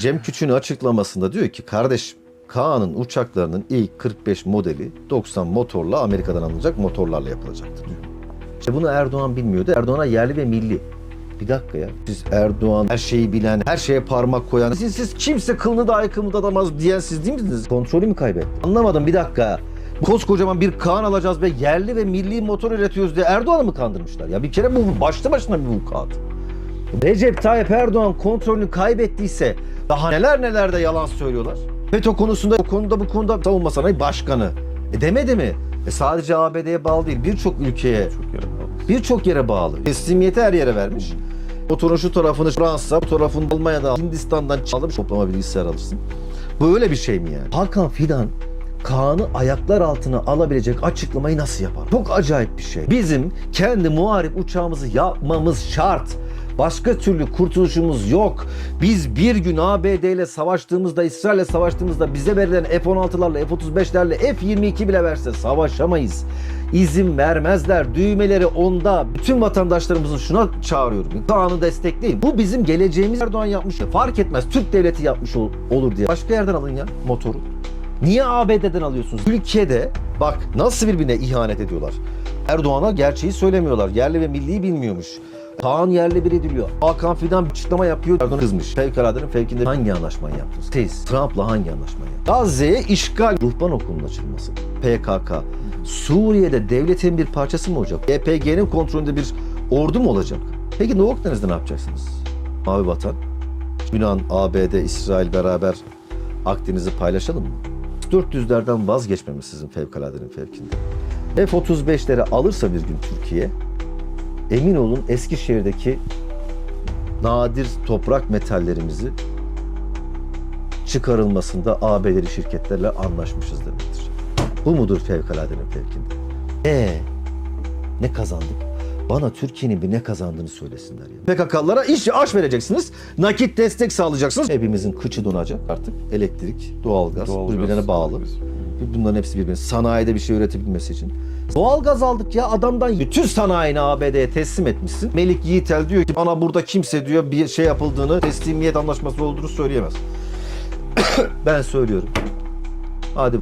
Cem Küçük'ün açıklamasında diyor ki kardeş Kaan'ın uçaklarının ilk 45 modeli 90 motorla Amerika'dan alınacak motorlarla yapılacaktı diyor. İşte bunu Erdoğan bilmiyordu. Erdoğan'a yerli ve milli. Bir dakika ya. Siz Erdoğan her şeyi bilen, her şeye parmak koyan, siz, siz kimse kılını dahi kımıldatamaz diyen siz değil misiniz? Kontrolü mü kaybetti? Anlamadım bir dakika. Koskocaman bir Kaan alacağız ve yerli ve milli motor üretiyoruz diye Erdoğan'ı mı kandırmışlar? Ya bir kere bu başlı başına bir vukuat. Recep Tayyip Erdoğan kontrolünü kaybettiyse daha neler neler de yalan söylüyorlar. FETÖ konusunda, o konuda bu konuda savunma sanayi başkanı. E demedi mi? E sadece ABD'ye bağlı değil birçok ülkeye, birçok yere bağlı. Teslimiyeti her yere vermiş. Motorun şu tarafını Fransa, bu tarafını Almanya'da, Hindistan'dan çalıp toplama bilgisayar alırsın. Böyle bir şey mi yani? Hakan Fidan Kaan'ı ayaklar altına alabilecek açıklamayı nasıl yapar? Çok acayip bir şey. Bizim kendi muharip uçağımızı yapmamız şart. Başka türlü kurtuluşumuz yok. Biz bir gün ABD ile savaştığımızda, İsrail'le savaştığımızda bize verilen F-16'larla, F-35'lerle, F-22 bile verse savaşamayız. İzin vermezler. Düğmeleri onda. Bütün vatandaşlarımızın şuna çağırıyorum. Kaan'ı destekleyin. Bu bizim geleceğimiz Erdoğan yapmış. Fark etmez. Türk devleti yapmış ol- olur diye. Başka yerden alın ya motoru. Niye ABD'den alıyorsunuz? Ülkede bak nasıl birbirine ihanet ediyorlar. Erdoğan'a gerçeği söylemiyorlar. Yerli ve milliyi bilmiyormuş. Kaan yerli bir ediliyor. Hakan Fidan bir açıklama yapıyor. Erdoğan kızmış. Fevkaladenin fevkinde hangi anlaşmayı yaptınız? Siz Trump'la hangi anlaşmayı yaptınız? Gazze'ye işgal, ruhban okulunun açılması. PKK. Suriye'de devletin bir parçası mı olacak? YPG'nin kontrolünde bir ordu mu olacak? Peki Doğu Akdeniz'de ne yapacaksınız? Mavi Vatan, Yunan, ABD, İsrail beraber Akdeniz'i paylaşalım mı? 400'lerden vazgeçmemiz sizin fevkaladenin fevkinde. F-35'leri alırsa bir gün Türkiye, emin olun Eskişehir'deki nadir toprak metallerimizi çıkarılmasında AB'leri şirketlerle anlaşmışız demektir. Bu mudur fevkaladenin fevkinde? E ne kazandık? Bana Türkiye'nin bir ne kazandığını söylesinler ya. PKK'lara iş aş vereceksiniz. Nakit destek sağlayacaksınız. Hepimizin kıçı donacak artık. Elektrik, doğalgaz, Doğalgaz. birbirine bağlı. Biz- Bunların hepsi birbirine. Sanayide bir şey üretebilmesi için. Doğalgaz aldık ya adamdan bütün sanayini ABD'ye teslim etmişsin. Melik Yiğitel diyor ki bana burada kimse diyor bir şey yapıldığını teslimiyet anlaşması olduğunu söyleyemez. ben söylüyorum. Hadi